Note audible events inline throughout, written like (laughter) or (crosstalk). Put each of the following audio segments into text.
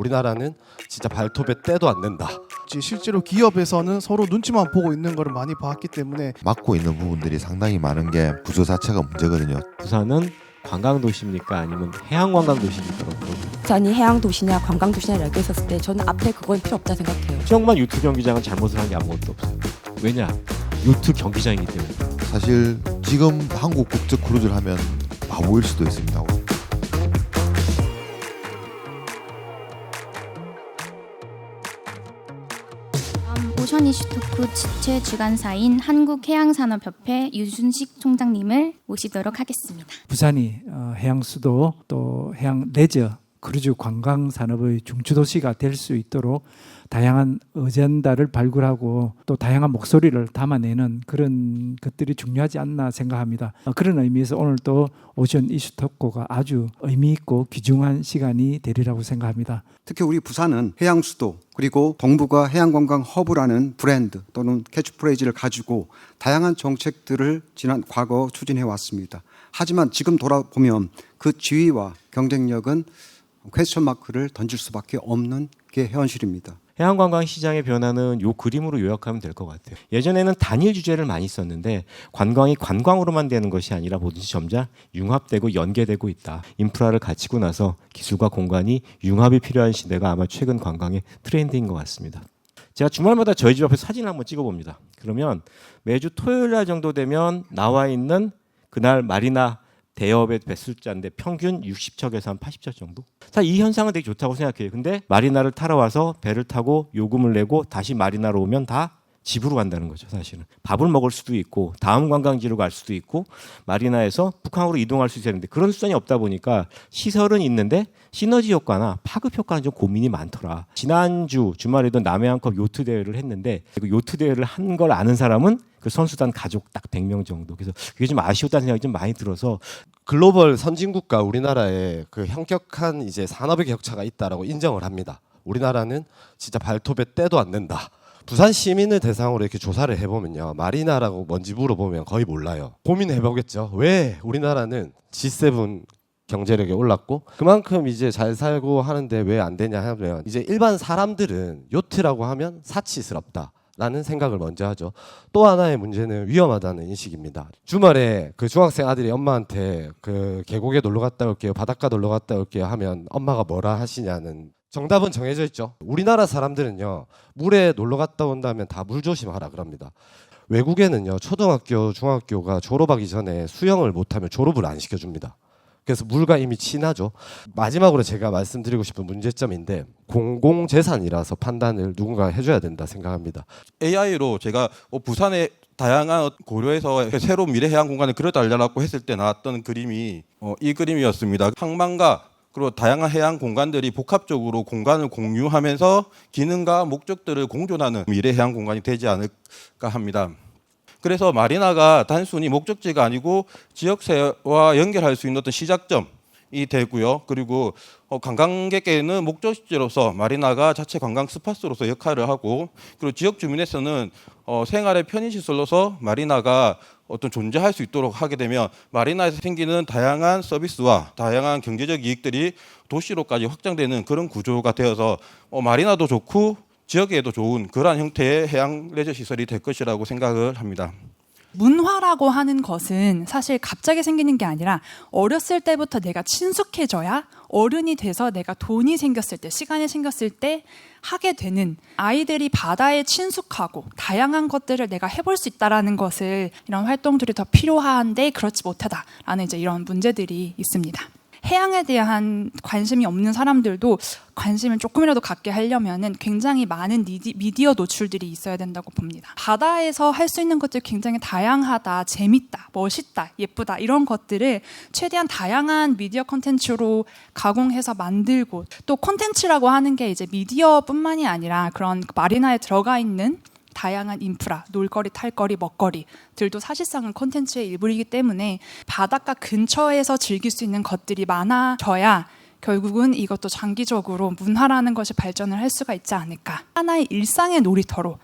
우리나라는 진짜 발톱에 때도 안 된다. 이제 실제로 기업에서는 서로 눈치만 보고 있는 것을 많이 봤기 때문에 막고 있는 부분들이 상당히 많은 게 구조 자체가 문제거든요. 부산은 관광 도시입니까 아니면 해양 관광 도시입니까? 부산이 해양 도시냐 관광 도시냐 이렇게 했었을 때 저는 앞에 그건 필요 없다 생각해요. 수영만 유튜브 경기장은 잘못을 한 게 아무것도 없어요. 왜냐? 유튜브 경기장이기 때문에. 사실 지금 한국 국적 크루즈를 하면 바보일 수도 있습니다. 토크 주최 주관사인 한국해양산업협회 유준식 총장님을 모시도록 하겠습니다. 부산이 어, 해양 수도 또 해양 레저 크루즈 관광 산업의 중추 도시가 될 수 있도록 다양한 어젠다를 발굴하고 또 다양한 목소리를 담아내는 그런 것들이 중요하지 않나 생각합니다. 어, 그런 의미에서 오늘 또 오션 이슈 토크가 아주 의미 있고 귀중한 시간이 되리라고 생각합니다. 특히 우리 부산은 해양 수도 그리고 동북아 해양관광 허브라는 브랜드 또는 캐치프레이즈를 가지고 다양한 정책들을 지난 과거 추진해 왔습니다. 하지만 지금 돌아보면 그 지위와 경쟁력은 퀘스천 마크를 던질 수밖에 없는 게 현실입니다. 해양관광 시장의 변화는 요 그림으로 요약하면 될 것 같아요. 예전에는 단일 주제를 많이 썼는데 관광이 관광으로만 되는 것이 아니라 뭐든지 점차 융합되고 연계되고 있다. 인프라를 갖추고 나서 기술과 공간이 융합이 필요한 시대가 아마 최근 관광의 트렌드인 것 같습니다. 제가 주말마다 저희 집 앞에 사진을 한번 찍어봅니다. 그러면 매주 토요일 날 정도 되면 나와 있는 그날 마리나 대여업의 배숫자인데 평균 60척에서 한 80척 정도. 사실 이 현상은 되게 좋다고 생각해요. 근데 마리나를 타러 와서 배를 타고 요금을 내고 다시 마리나로 오면 다 집으로 간다는 거죠, 사실은. 밥을 먹을 수도 있고 다음 관광지로 갈 수도 있고 마리나에서 북한으로 이동할 수 있었는데 그런 수단이 없다 보니까 시설은 있는데 시너지 효과나 파급 효과는 좀 고민이 많더라. 지난주 주말에도 남해안컵 요트 대회를 했는데 그 요트 대회를 한 걸 아는 사람은 그 선수단 가족 딱 100명 정도. 그래서 그게 좀 아쉬웠다는 생각이 좀 많이 들어서 글로벌 선진국과 우리나라의 그 현격한 이제 산업의 격차가 있다라고 인정을 합니다. 우리나라는 진짜 발톱에 때도 안 된다. 부산 시민을 대상으로 이렇게 조사를 해보면요. 마리나라고 뭔지 물어보면 거의 몰라요. 고민해보겠죠. 왜 우리나라는 G7 경제력이 올랐고 그만큼 이제 잘 살고 하는데 왜 안 되냐 하면 이제 일반 사람들은 요트라고 하면 사치스럽다. 라는 생각을 먼저 하죠. 또 하나의 문제는 위험하다는 인식입니다. 주말에 그 중학생 아들이 엄마한테 그 계곡에 놀러 갔다 올게요. 바닷가 놀러 갔다 올게요 하면 엄마가 뭐라 하시냐는 정답은 정해져 있죠. 우리나라 사람들은요. 물에 놀러 갔다 온다면 다 물 조심하라 그럽니다. 외국에는요. 초등학교, 중학교가 졸업하기 전에 수영을 못 하면 졸업을 안 시켜 줍니다. 그래서 물과 이미 친하죠. 마지막으로 제가 말씀드리고 싶은 문제점인데 공공재산이라서 판단을 누군가 해줘야 된다 생각합니다. AI로 제가 어, 부산의 다양한 고려해서 새로운 미래 해양 공간을 그려달라고 했을 때 나왔던 그림이 어, 이 그림이었습니다. 항만과 그리고 다양한 해양 공간들이 복합적으로 공간을 공유하면서 기능과 목적들을 공존하는 미래 해양 공간이 되지 않을까 합니다. 그래서 마리나가 단순히 목적지가 아니고 지역세와 연결할 수 있는 어떤 시작점 이 되고요. 그리고 어, 관광객에게는 목적지로서 마리나가 자체 관광 스팟으로서 역할을 하고 그리고 지역 주민에서는 어, 생활의 편의 시설로서 마리나가 어떤 존재할 수 있도록 하게 되면 마리나에서 생기는 다양한 서비스와 다양한 경제적 이익들이 도시로까지 확장되는 그런 구조가 되어서 어, 마리나도 좋고 지역에도 좋은 그러한 형태의 해양 레저 시설이 될 것이라고 생각을 합니다. 문화라고 하는 것은 사실 갑자기 생기는 게 아니라 어렸을 때부터 내가 친숙해져야 어른이 돼서 내가 돈이 생겼을 때, 시간이 생겼을 때 하게 되는 아이들이 바다에 친숙하고 다양한 것들을 내가 해볼 수 있다라는 것을 이런 활동들이 더 필요한데 그렇지 못하다라는 이제 이런 문제들이 있습니다. 해양에 대한 관심이 없는 사람들도 관심을 조금이라도 갖게 하려면은 굉장히 많은 미디, 미디어 노출들이 있어야 된다고 봅니다. 바다에서 할 수 있는 것들이 굉장히 다양하다, 재밌다, 멋있다, 예쁘다 이런 것들을 최대한 다양한 미디어 콘텐츠로 가공해서 만들고 또 콘텐츠라고 하는 게 이제 미디어뿐만이 아니라 그런 마리나에 들어가 있는 다양한 인프라, 놀거리, 탈거리, 먹거리들도 사실상은 콘텐츠의 일부이기 때문에 바닷가 근처에서 즐길 수 있는 것들이 많아져야 결국은 이것도 장기적으로 문화라는 것이 발전을 할 수가 있지 않을까. 하나의 일상의 놀이터로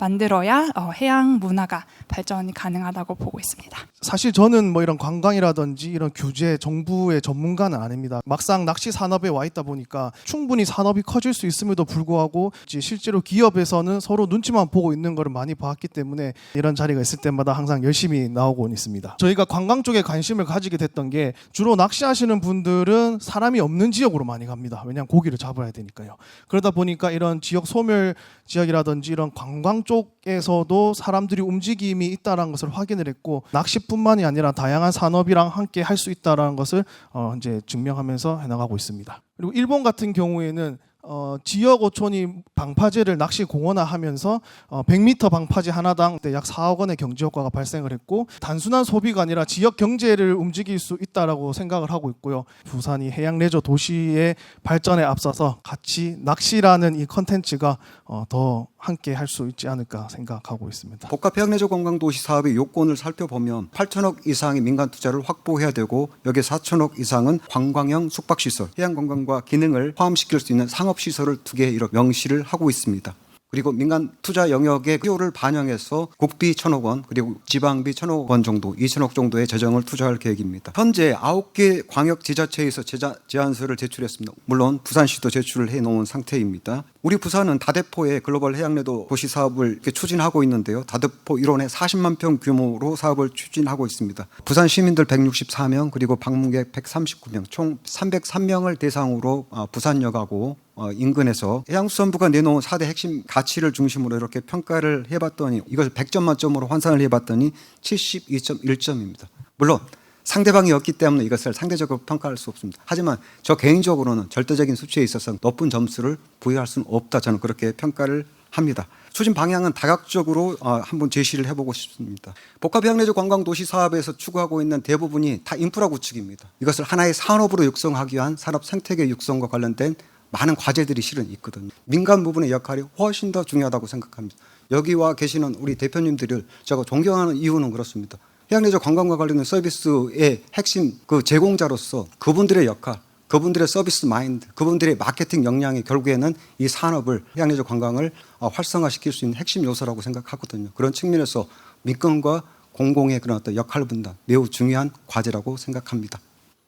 만들어야 어, 해양 문화가 발전이 가능하다고 보고 있습니다. 사실 저는 뭐 이런 관광이라든지 이런 규제 정부의 전문가는 아닙니다. 막상 낚시 산업에 와 있다 보니까 충분히 산업이 커질 수 있음에도 불구하고 이제 실제로 기업에서는 서로 눈치만 보고 있는 것을 많이 봤기 때문에 이런 자리가 있을 때마다 항상 열심히 나오고 있습니다. 저희가 관광 쪽에 관심을 가지게 됐던 게 주로 낚시하시는 분들은 사람이 없는 지역으로 많이 갑니다. 왜냐하면 고기를 잡아야 되니까요. 그러다 보니까 이런 지역 소멸 지역이라든지 이런 관광 쪽에서도 사람들이 움직임이 있다는 것을 확인을 했고 낚시뿐만이 아니라 다양한 산업이랑 함께 할 수 있다라는 것을 어, 이제 증명하면서 해나가고 있습니다. 그리고 일본 같은 경우에는 어, 지역 어촌이 방파제를 낚시 공원화하면서 어, 100m 방파제 하나당 약 4억 원의 경제 효과가 발생을 했고 단순한 소비가 아니라 지역 경제를 움직일 수 있다라고 생각을 하고 있고요. 부산이 해양 레저 도시의 발전에 앞서서 같이 낚시라는 이 컨텐츠가 어, 더 함께 할 수 있지 않을까 생각하고 있습니다. 복합 해양레저 관광 도시 사업의 요건을 살펴보면 8천억 이상의 민간 투자를 확보해야 되고 여기에 4천억 이상은 관광형 숙박시설, 해양 관광과 기능을 포함시킬 수 있는 상업시설을 두 개 이렇게 명시를 하고 있습니다. 그리고 민간 투자 영역의 필요를 반영해서 국비 천억 원 그리고 지방비 천억 원 정도 2천억 정도의 재정을 투자할 계획입니다. 현재 9개 광역 지자체에서 제자, 제안서를 제출했습니다. 물론 부산시도 제출을 해 놓은 상태입니다. 우리 부산은 다대포의 글로벌 해양레도 도시 사업을 추진하고 있는데요. 다대포 일원에 40만 평 규모로 사업을 추진하고 있습니다. 부산 시민들 164명 그리고 방문객 139명 총 303명을 대상으로 어, 부산역하고 어, 인근에서 해양수산부가 내놓은 4대 핵심 가치를 중심으로 이렇게 평가를 해봤더니 이것을 100점 만점으로 환산을 해봤더니 72.1점입니다. 물론 상대방이었기 때문에 이것을 상대적으로 평가할 수 없습니다. 하지만 저 개인적으로는 절대적인 수치에 있어서 높은 점수를 부여할 수는 없다. 저는 그렇게 평가를 합니다. 추진 방향은 다각적으로 어, 한번 제시를 해보고 싶습니다. 복합해양레저 관광도시 사업에서 추구하고 있는 대부분이 다 인프라 구축입니다. 이것을 하나의 산업으로 육성하기 위한 산업 생태계 육성과 관련된 많은 과제들이 실은 있거든요. 민간 부분의 역할이 훨씬 더 중요하다고 생각합니다. 여기 와 계시는 우리 대표님들을 제가 존경하는 이유는 그렇습니다. 해양레저 관광과 관련된 서비스의 핵심 그 제공자로서 그분들의 역할, 그분들의 서비스 마인드, 그분들의 마케팅 역량이 결국에는 이 산업을 해양레저 관광을 어, 활성화시킬 수 있는 핵심 요소라고 생각하거든요. 그런 측면에서 민간과 공공의 그런 어떤 역할 분담 매우 중요한 과제라고 생각합니다.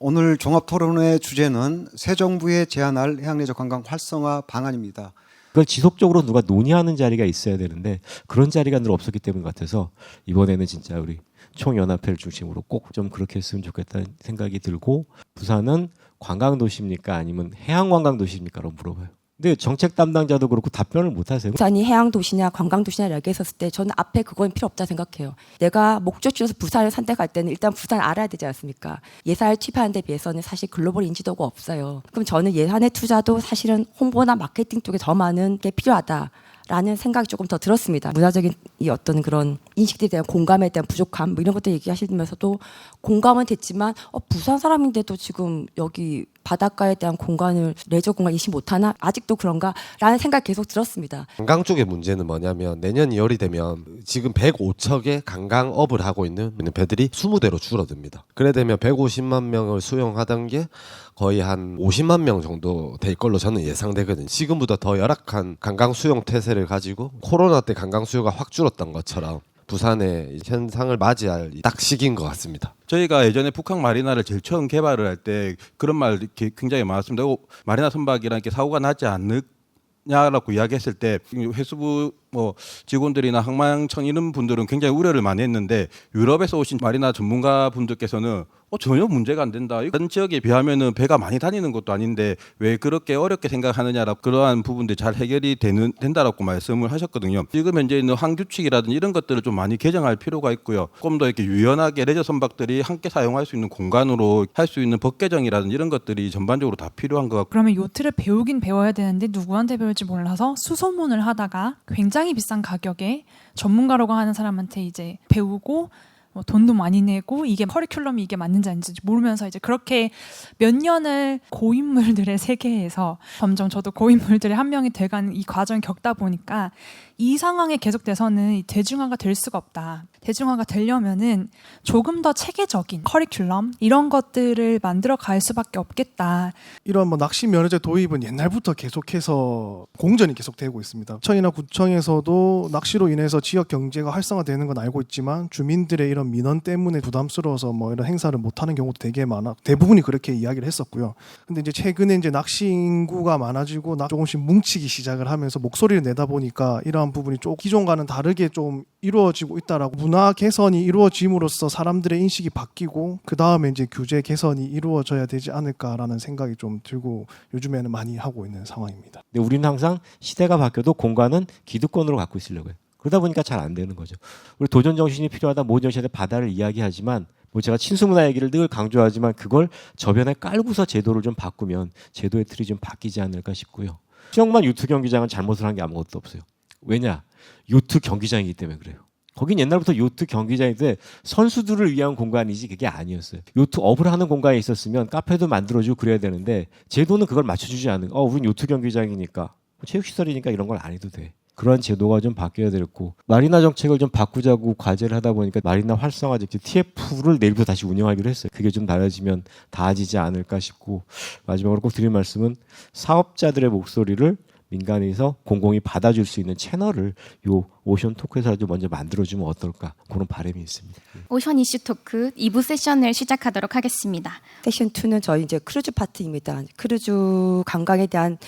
오늘 종합 토론의 주제는 새 정부에 제안할 해양레저 관광 활성화 방안입니다. 그걸 지속적으로 누가 논의하는 자리가 있어야 되는데 그런 자리가 늘 없었기 때문 같아서 이번에는 진짜 우리 총연합회를 중심으로 꼭 좀 그렇게 했으면 좋겠다는 생각이 들고 부산은 관광 도시입니까 아니면 해양 관광 도시입니까라고 물어봐요. 근데 정책 담당자도 그렇고 답변을 못 하세요. 부산이 해양 도시냐 관광 도시냐 이야기했었을 때 저는 앞에 그건 필요 없다 생각해요. 내가 목적지에서 부산을 선택할 때는 일단 부산 알아야 되지 않습니까? 예산을 투입하는 데 비해서는 사실 글로벌 인지도가 없어요. 그럼 저는 예산의 투자도 사실은 홍보나 마케팅 쪽에 더 많은 게 필요하다. 라는 생각이 조금 더 들었습니다. 문화적인 이 어떤 그런 인식들에 대한 공감에 대한 부족함 뭐 이런 것들 얘기하시면서도 공감은 됐지만 어, 부산 사람인데도 지금 여기 바닷가에 대한 공간을 레저 공간 인식 못하나 아직도 그런가라는 생각이 계속 들었습니다. 관광 쪽의 문제는 뭐냐면 내년 2월이 되면 지금 105척의 관광업을 하고 있는 배들이 20대로 줄어듭니다. 그래 되면 150만 명을 수용하던 게 거의 한 50만 명 정도 될 걸로 저는 예상되거든요. 지금보다 더 열악한 관광 수용 태세를 가지고 코로나 때 관광 수요가 확 줄었던 것처럼 부산의 현상을 맞이할 딱 시기인 것 같습니다. 저희가 예전에 북한 마리나를 제일 처음 개발을 할 때 그런 말 굉장히 많았습니다. 어, 마리나 선박이랑 이렇게 사고가 나지 않느냐라고 이야기했을 때 회수부 뭐 직원들이나 항만청 이런 분들은 굉장히 우려를 많이 했는데 유럽에서 오신 마리나 전문가 분들께서는 어, 전혀 문제가 안 된다. 다른 지역에 비하면은 배가 많이 다니는 것도 아닌데 왜 그렇게 어렵게 생각하느냐라고 그러한 부분들이 잘 해결이 되는 된다라고 말씀을 하셨거든요. 지금 현재 있는 항규칙이라든지 이런 것들을 좀 많이 개정할 필요가 있고요. 조금 더 이렇게 유연하게 레저 선박들이 함께 사용할 수 있는 공간으로 할 수 있는 법 개정이라든지 이런 것들이 전반적으로 다 필요한 것 같고 그러면 요트를 배우긴 배워야 되는데 누구한테 배울지 몰라서 수소문을 하다가 굉장히 비싼 가격에 전문가라고 하는 사람한테 이제 배우고 뭐 돈도 많이 내고 이게 커리큘럼이 이게 맞는지 아닌지 모르면서 이제 그렇게 몇 년을 고인물들의 (laughs) 세계에서 점점 저도 고인물들의 한 명이 돼가는 이 과정을 겪다 보니까 이 상황에 계속돼서는 이 대중화가 될 수가 없다. 대중화가 되려면은 조금 더 체계적인 커리큘럼 이런 것들을 만들어 갈 수밖에 없겠다. 이런 뭐 낚시 면허제 도입은 옛날부터 계속해서 공전이 계속되고 있습니다. 청이나 구청에서도 낚시로 인해서 지역 경제가 활성화되는 건 알고 있지만 주민들의 이런 민원 때문에 부담스러워서 뭐 이런 행사를 못 하는 경우도 되게 많아 대부분이 그렇게 이야기를 했었고요. 근데 이제 최근에 이제 낚시 인구가 많아지고 나- 조금씩 뭉치기 시작을 하면서 목소리를 내다 보니까 이 러한 부분이 좀 기존과는 다르게 좀 이루어지고 있다라고 문화 개선이 이루어짐으로써 사람들의 인식이 바뀌고 그 다음에 이제 규제 개선이 이루어져야 되지 않을까라는 생각이 좀 들고 요즘에는 많이 하고 있는 상황입니다. 근데 우리는 항상 시대가 바뀌어도 공간은 기득권으로 갖고 있으려고 해요. 그러다 보니까 잘 안 되는 거죠. 우리 도전 정신이 필요하다 모든 정신의 바다를 이야기하지만 뭐 제가 친수 문화 얘기를 늘 강조하지만 그걸 저변에 깔고서 제도를 좀 바꾸면 제도의 틀이 좀 바뀌지 않을까 싶고요. 수영만 유트 경기장은 잘못을 한 게 아무것도 없어요. 왜냐? 요트 경기장이기 때문에 그래요. 거긴 옛날부터 요트 경기장인데 선수들을 위한 공간이지 그게 아니었어요. 요트 업을 하는 공간에 있었으면 카페도 만들어주고 그래야 되는데 제도는 그걸 맞춰주지 않은. 어, 우린 요트 경기장이니까 체육시설이니까 이런 걸 안 해도 돼. 그런 제도가 좀 바뀌어야 되고 마리나 정책을 좀 바꾸자고 과제를 하다 보니까 마리나 활성화 즉 TF를 내일부터 다시 운영하기로 했어요. 그게 좀 달라지면 나아지지 않을까 싶고 마지막으로 꼭 드릴 말씀은 사업자들의 목소리를 민간에서 공공이 받아줄 수 있는 채널을 요 오션 토크에서 좀 먼저 만들어주면 어떨까 그런 바람이 있습니다. 오션 이슈 토크 2부 세션을 시작하도록 하겠습니다. 세션 2는 저희 이제 크루즈 파트입니다. 크루즈 관광에 대한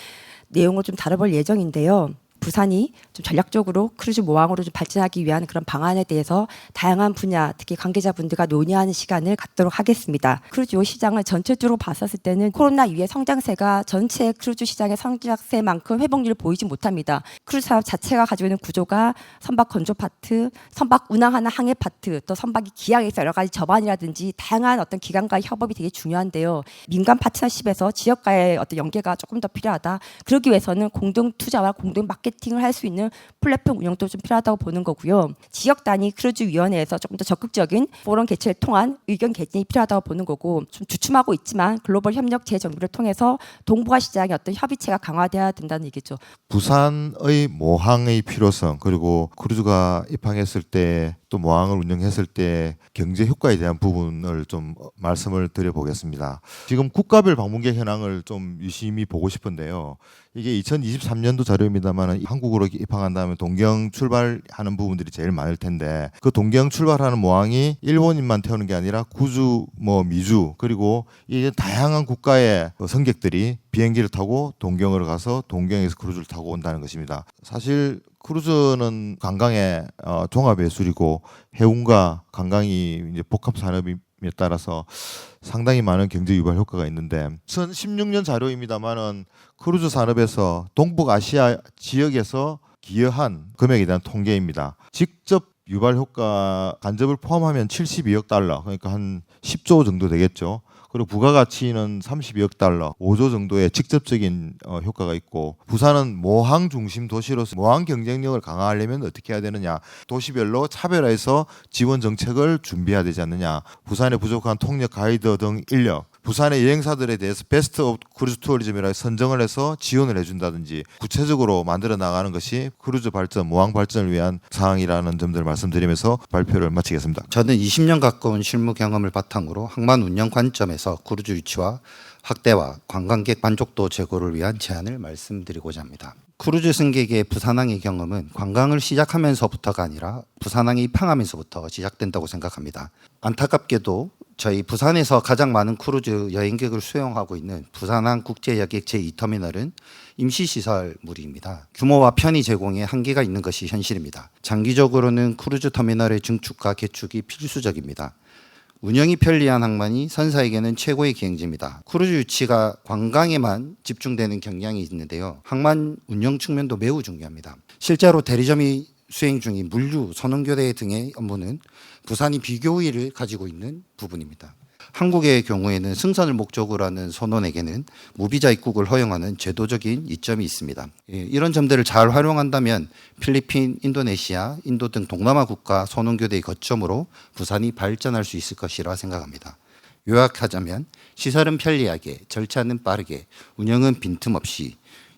내용을 좀 다뤄볼 예정인데요. 부산이 좀 전략적으로 크루즈 모항으로 좀 발전하기 위한 그런 방안에 대해서 다양한 분야, 특히 관계자분들과 논의하는 시간을 갖도록 하겠습니다. 크루즈 시장을 전체적으로 봤었을 때는 코로나 이후에 성장세가 전체 크루즈 시장의 성장세만큼 회복률을 보이지 못합니다. 크루즈 사업 자체가 가지고 있는 구조가 선박 건조 파트, 선박 운항하는 항해 파트, 또 선박이 기항에서 여러 가지 접안이라든지 다양한 어떤 기관과의 협업이 되게 중요한데요. 민간 파트너십에서 지역과의 어떤 연계가 조금 더 필요하다. 그러기 위해서는 공동 투자와 공동 마케팅 을 할 수 있는 플랫폼 운영도 좀 필요하다고 보는 거고요. 지역 단위 크루즈 위원회에서 조금 더 적극적인 포럼 개최를 통한 의견 개진이 필요하다고 보는 거고 좀 주춤하고 있지만 글로벌 협력 재정비를 통해서 동북아 시장의 어떤 협의체가 강화돼야 된다는 얘기죠. 부산의 모항의 필요성 그리고 크루즈가 입항했을 때 또 모항을 운영했을 때 경제 효과에 대한 부분을 좀 어, 말씀을 드려보겠습니다. 지금 국가별 방문객 현황을 좀 유심히 보고 싶은데요. 이게 2023년도 자료입니다만 한국으로 입항한 다음에 동경 출발하는 부분들이 제일 많을 텐데 그 동경 출발하는 모항이 일본인만 태우는 게 아니라 구주, 뭐 미주 그리고 이게 다양한 국가의 그 승객들이 비행기를 타고 동경으로 가서 동경에서 크루즈를 타고 온다는 것입니다. 사실 크루즈는 관광의 어, 종합 예술이고 해운과 관광이 이제 복합 산업 에 따라서 상당히 많은 경제 유발 효과가 있는데 2016년 자료입니다만은 크루즈 산업에서 동북아시아 지역에서 기여한 금액에 대한 통계입니다. 직접 유발 효과 간접을 포함하면 72억 달러 그러니까 한 10조 정도 되겠죠. 그리고 부가가치는 32억 달러, 5조 정도의 직접적인 어, 효과가 있고 부산은 모항 중심 도시로서 모항 경쟁력을 강화하려면 어떻게 해야 되느냐? 도시별로 차별화해서 지원 정책을 준비해야 되지 않느냐? 부산의 부족한 통역 가이드 등 인력, 부산의 여행사들에 대해서 베스트 오브 크루즈 투어리즘이라 선정을 해서 지원을 해준다든지 구체적으로 만들어 나가는 것이 크루즈 발전, 모항 발전을 위한 사항이라는 점들을 말씀드리면서 발표를 마치겠습니다. 저는 20년 가까운 실무 경험을 바탕으로 항만 운영 관점에서 크루즈 유치와 확대와 관광객 만족도 제고를 위한 제안을 말씀드리고자 합니다. 크루즈 승객의 부산항의 경험은 관광을 시작하면서부터가 아니라 부산항에 입항하면서부터 시작된다고 생각합니다. 안타깝게도 저희 부산에서 가장 많은 크루즈 여행객을 수용하고 있는 부산항 국제여객 제2터미널은 임시시설물입니다. 규모와 편의 제공에 한계가 있는 것이 현실입니다. 장기적으로는 크루즈 터미널의 증축과 개축이 필수적입니다. 운영이 편리한 항만이 선사에게는 최고의 기행지입니다. 크루즈 유치가 관광에만 집중되는 경향이 있는데요. 항만 운영 측면도 매우 중요합니다. 실제로 대리점이 수행 중인 물류, 선원교대 등의 업무는 부산이 비교의를 가지고 있는 부분입니다. 한국의 경우에는 승선을 목적으로 하는 선원에게는 무비자 입국을 허용하는 제도적인 이점이 있습니다. 예, 이런 점들을 잘 활용한다면 필리핀, 인도네시아, 인도 등 동남아 국가 선원교대의 거점으로 부산이 발전할 수 있을 것이라 생각합니다. 요약하자면 시설은 편리하게, 절차는 빠르게, 운영은 빈틈없이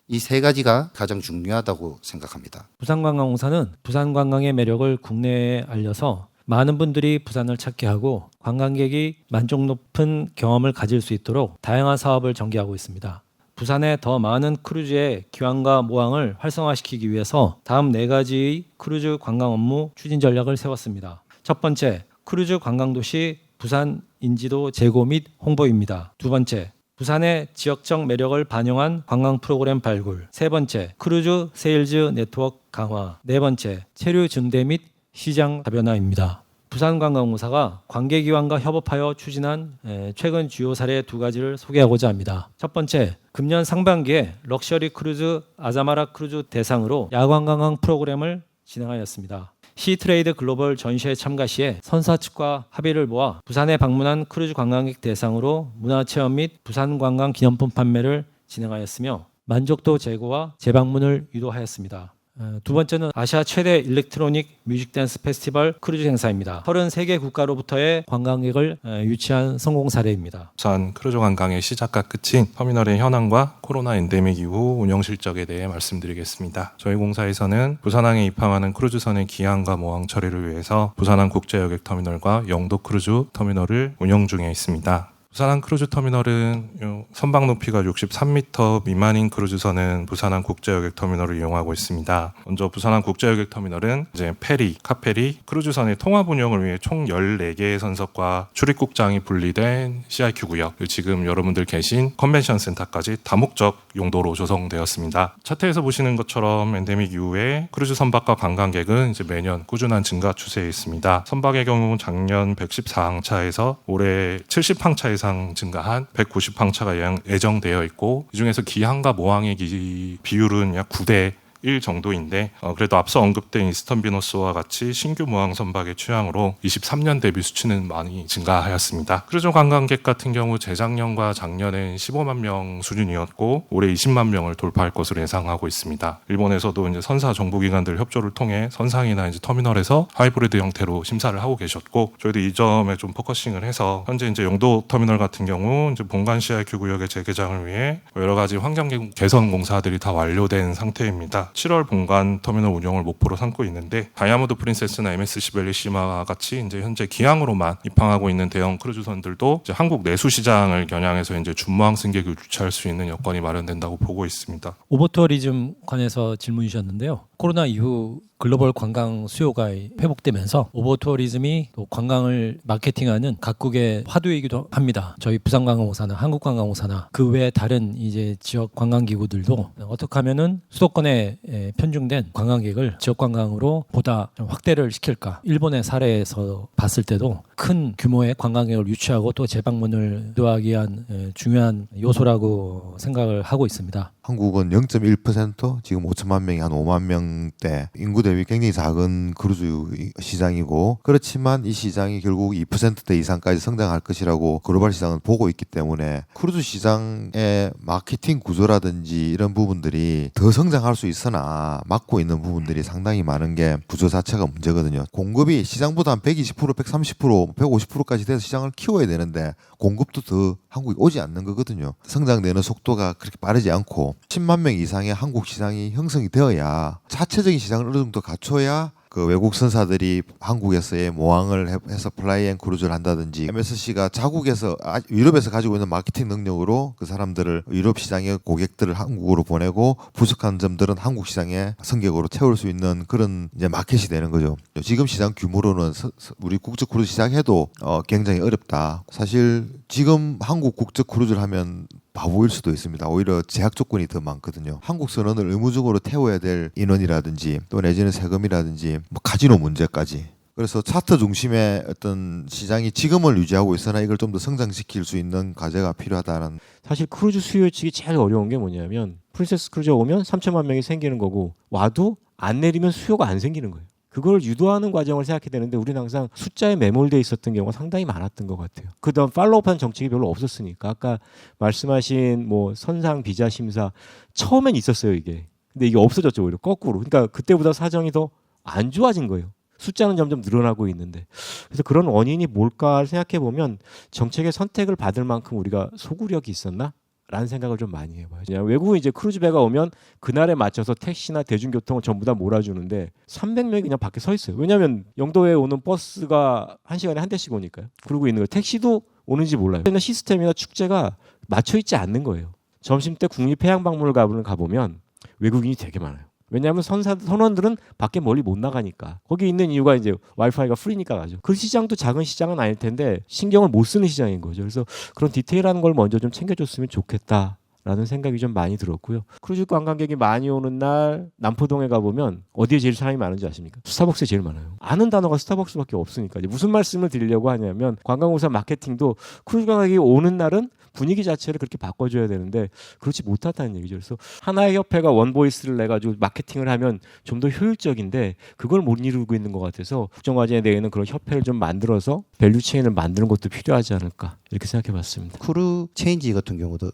이 세 가지가 가장 중요하다고 생각합니다. 부산관광공사는 부산 관광의 매력을 국내에 알려서 많은 분들이 부산을 찾게 하고 관광객이 만족 높은 경험을 가질 수 있도록 다양한 사업을 전개하고 있습니다. 부산에 더 많은 크루즈의 기왕과 모항을 활성화시키기 위해서 다음 네 가지의 크루즈 관광 업무 추진 전략을 세웠습니다. 첫 번째, 크루즈 관광 도시 부산 인지도 제고 및 홍보입니다. 두 번째, 부산의 지역적 매력을 반영한 관광 프로그램 발굴. 세 번째, 크루즈 세일즈 네트워크 강화. 네 번째, 체류 증대 및 시장 다변화입니다. 부산관광공사가 관계기관과 협업하여 추진한 에, 최근 주요 사례 두 가지를 소개하고자 합니다. 첫 번째, 금년 상반기에 럭셔리 크루즈 아자마라 크루즈 대상으로 야광 관광 프로그램을 진행하였습니다. 시트레이드 글로벌 전시회 참가 시에 선사 측과 합의를 모아 부산에 방문한 크루즈 관광객 대상으로 문화체험 및 부산 관광 기념품 판매를 진행하였으며 만족도 제고와 재방문을 유도하였습니다. 어, 두 번째는 아시아 최대 일렉트로닉 뮤직 댄스 페스티벌 크루즈 행사입니다. 33개 국가로부터의 관광객을 어, 유치한 성공 사례입니다. 부산 크루즈 관광의 시작과 끝인 터미널의 현황과 코로나 엔데믹 이후 운영 실적에 대해 말씀드리겠습니다. 저희 공사에서는 부산항에 입항하는 크루즈선의 기항과 모항 처리를 위해서 부산항 국제여객 터미널과 영도 크루즈 터미널을 운영 중에 있습니다. 부산항 크루즈 터미널은 요 선박 높이가 63m 미만인 크루즈선은 부산항 국제여객 터미널을 이용하고 있습니다. 먼저 부산항 국제여객 터미널은 이제 페리, 카페리, 크루즈선의 통합 운영을 위해 총 14개의 선석과 출입국장이 분리된 CIQ 구역, 지금 여러분들 계신 컨벤션 센터까지 다목적 용도로 조성되었습니다. 차트에서 보시는 것처럼 엔데믹 이후에 크루즈 선박과 관광객은 이제 매년 꾸준한 증가 추세에 있습니다. 선박의 경우 작년 114항차에서 올해 70항차 이상 증가한 190항차가 예정되어 있고 이 중에서 기항과 모항의 기- 비율은 약 9대 1 정도인데 어, 그래도 앞서 언급된 이스턴 비너스와 같이 신규 모항 선박의 취향으로 23년 대비 수치는 많이 증가하였습니다. 크루즈 관광객 같은 경우 재작년과 작년엔 15만 명 수준이었고 올해 20만 명을 돌파할 것으로 예상하고 있습니다. 일본에서도 이제 선사 정부기관들 협조를 통해 선상이나 이제 터미널에서 하이브리드 형태로 심사를 하고 계셨고 저희도 이 점에 좀 포커싱을 해서 현재 이제 영도 터미널 같은 경우 이제 본관 CIQ 구역의 재개장을 위해 여러 가지 환경 개선 공사들이 다 완료된 상태입니다. 7월 본관 터미널 운영을 목표로 삼고 있는데 다이아몬드 프린세스나 MSC 벨리시마와 같이 이제 현재 기항으로만 입항하고 있는 대형 크루즈선들도 한국 내수 시장을 겨냥해서 이제 준모항 승객을 유치할 수 있는 여건이 마련된다고 보고 있습니다. 오버투어리즘 관해서 질문 주셨는데요. 코로나 이후 글로벌 관광 수요가 회복되면서 오버투어리즘이 또 관광을 마케팅하는 각국의 화두이기도 합니다. 저희 부산관광공사나 한국관광공사나 그 외 다른 이제 지역 관광기구들도 어떻게 하면은 수도권에 에, 편중된 관광객을 지역 관광으로 보다 좀 확대를 시킬까. 일본의 사례에서 봤을 때도 큰 규모의 관광객을 유치하고 또 재방문을 유도하기 위한 에, 중요한 요소라고 생각을 하고 있습니다. 한국은 0.1% 지금 5천만 명이 한 5만 명대 인구 대비 굉장히 작은 크루즈 시장이고 그렇지만 이 시장이 결국 2%대 이상까지 성장할 것이라고 글로벌 시장은 보고 있기 때문에 크루즈 시장의 마케팅 구조라든지 이런 부분들이 더 성장할 수 있으나 막고 있는 부분들이 상당히 많은 게 구조 자체가 문제거든요. 공급이 시장보다 한 120%, 130%, 150%까지 돼서 시장을 키워야 되는데 공급도 더 한국에 오지 않는 거거든요. 성장되는 속도가 그렇게 빠르지 않고 10만 명 이상의 한국 시장이 형성이 되어야 자체적인 시장을 어느 정도 갖춰야 그 외국 선사들이 한국에서의 모항을 해- 해서 플라이 앤 크루즈를 한다든지 MSC가 자국에서 아- 유럽에서 가지고 있는 마케팅 능력으로 그 사람들을 유럽 시장의 고객들을 한국으로 보내고 부족한 점들은 한국 시장에 승객으로 채울 수 있는 그런 이제 마켓이 되는 거죠. 지금 시장 규모로는 우리 국적 크루즈 시장 해도 어, 굉장히 어렵다. 사실 지금 한국 국적 크루즈를 하면 바보일 수도 있습니다. 오히려 제약 조건이 더 많거든요. 한국 선원을 의무적으로 태워야 될 인원이라든지 또 내지는 세금이라든지 뭐 카지노 문제까지. 그래서 차트 중심의 어떤 시장이 지금을 유지하고 있으나 이걸 좀 더 성장시킬 수 있는 과제가 필요하다는 사실 크루즈 수요 측이 제일 어려운 게 뭐냐면 프린세스 크루즈가 오면 3천만 명이 생기는 거고 와도 안 내리면 수요가 안 생기는 거예요. 그걸 유도하는 과정을 생각해야 되는데 우리는 항상 숫자에 매몰돼 있었던 경우가 상당히 많았던 것 같아요. 그다음 팔로우한 정책이 별로 없었으니까 아까 말씀하신 뭐 선상 비자 심사 처음엔 있었어요 이게. 근데 이게 없어졌죠 오히려 거꾸로. 그러니까 그때보다 사정이 더 안 좋아진 거예요. 숫자는 점점 늘어나고 있는데 그래서 그런 원인이 뭘까 생각해 보면 정책의 선택을 받을 만큼 우리가 소구력이 있었나 라는 생각을 좀 많이 해봐요. 외국은 이제 크루즈 배가 오면 그날에 맞춰서 택시나 대중교통을 전부 다 몰아주는데 300명이 그냥 밖에 서 있어요. 왜냐하면 영도에 오는 버스가 한 시간에 한 대씩 오니까요. 그러고 있는 거예요. 택시도 오는지 몰라요. 시스템이나 축제가 맞춰 있지 않는 거예요. 점심 때 국립해양박물관을 가보면 외국인이 되게 많아요. 왜냐하면 선사 선원들은 밖에 멀리 못 나가니까 거기 있는 이유가 이제 와이파이가 프리니까 가죠. 그 시장도 작은 시장은 아닐 텐데 신경을 못 쓰는 시장인 거죠. 그래서 그런 디테일한 걸 먼저 좀 챙겨줬으면 좋겠다. 라는 생각이 좀 많이 들었고요. 크루즈 관광객이 많이 오는 날 남포동에 가보면 어디에 제일 사람이 많은지 아십니까? 스타벅스에 제일 많아요. 아는 단어가 스타벅스밖에 없으니까 이제 무슨 말씀을 드리려고 하냐면 관광공사 마케팅도 크루즈 관광객이 오는 날은 분위기 자체를 그렇게 바꿔줘야 되는데 그렇지 못하다는 얘기죠. 그래서 하나의 협회가 원보이스를 내가지고 마케팅을 하면 좀 더 효율적인데 그걸 못 이루고 있는 것 같아서 국정과제에 대해는 그런 협회를 좀 만들어서 밸류 체인을 만드는 것도 필요하지 않을까 이렇게 생각해봤습니다. 크루 체인지 같은 경우도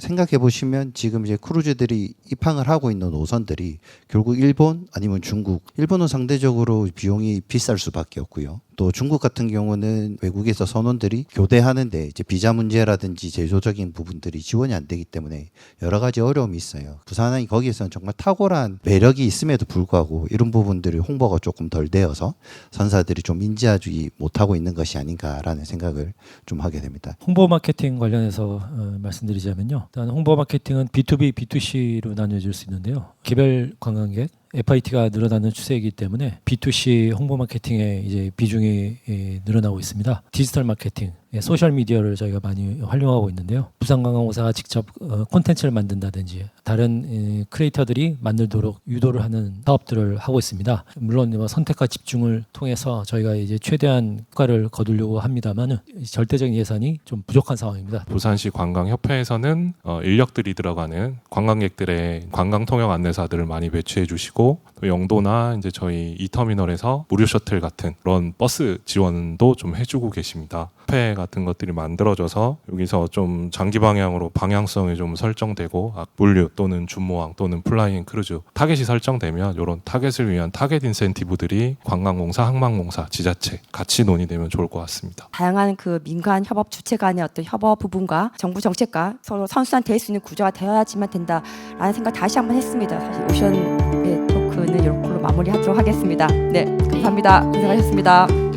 생각해 보시면 지금 이제 크루즈들이 입항을 하고 있는 노선들이 결국 일본 아니면 중국, 일본은 상대적으로 비용이 비쌀 수밖에 없고요. 또 중국 같은 경우는 외국에서 선원들이 교대하는데 이제 비자 문제라든지 제조적인 부분들이 지원이 안 되기 때문에 여러 가지 어려움이 있어요. 부산항이 거기에서는 정말 탁월한 매력이 있음에도 불구하고 이런 부분들이 홍보가 조금 덜 되어서 선사들이 좀 인지하지 못하고 있는 것이 아닌가라는 생각을 좀 하게 됩니다. 홍보 마케팅 관련해서 어, 말씀드리자면요. 일단 홍보 마케팅은 B2B, B2C로 나뉘어질 수 있는데요. 개별 관광객 FIT가 늘어나는 추세이기 때문에 B2C 홍보 마케팅의 이제 비중이 예, 늘어나고 있습니다. 디지털 마케팅, 예, 소셜 미디어를 저희가 많이 활용하고 있는데요. 부산관광공사가 직접 어, 콘텐츠를 만든다든지 다른 예, 크리에이터들이 만들도록 유도를 하는 사업들을 하고 있습니다. 물론 뭐 선택과 집중을 통해서 저희가 이제 최대한 효과를 거두려고 합니다만은 절대적인 예산이 좀 부족한 상황입니다. 부산시 관광협회에서는 어, 인력들이 들어가는 관광객들의 관광 통역 안내사들을 많이 배치해 주시고 또 영도나 이제 저희 이 터미널에서 무료 셔틀 같은 그런 버스 지원도 좀 해주고 계십니다. 협회 같은 것들이 만들어져서 여기서 좀 장기 방향으로 방향성이 좀 설정되고 아, 물류 또는 준모항 또는 플라잉 크루즈 타겟이 설정되면 이런 타겟을 위한 타겟 인센티브들이 관광공사, 항만공사, 지자체 같이 논의되면 좋을 것 같습니다. 다양한 그 민간 협업 주체 간의 어떤 협업 부분과 정부 정책과 서로 선순환 될 수 있는 구조가 되어야지만 된다라는 생각 다시 한번 했습니다. 사실 오션 의 토크는 이걸로 마무리하도록 하겠습니다. 네, 감사합니다. 고생하셨습니다.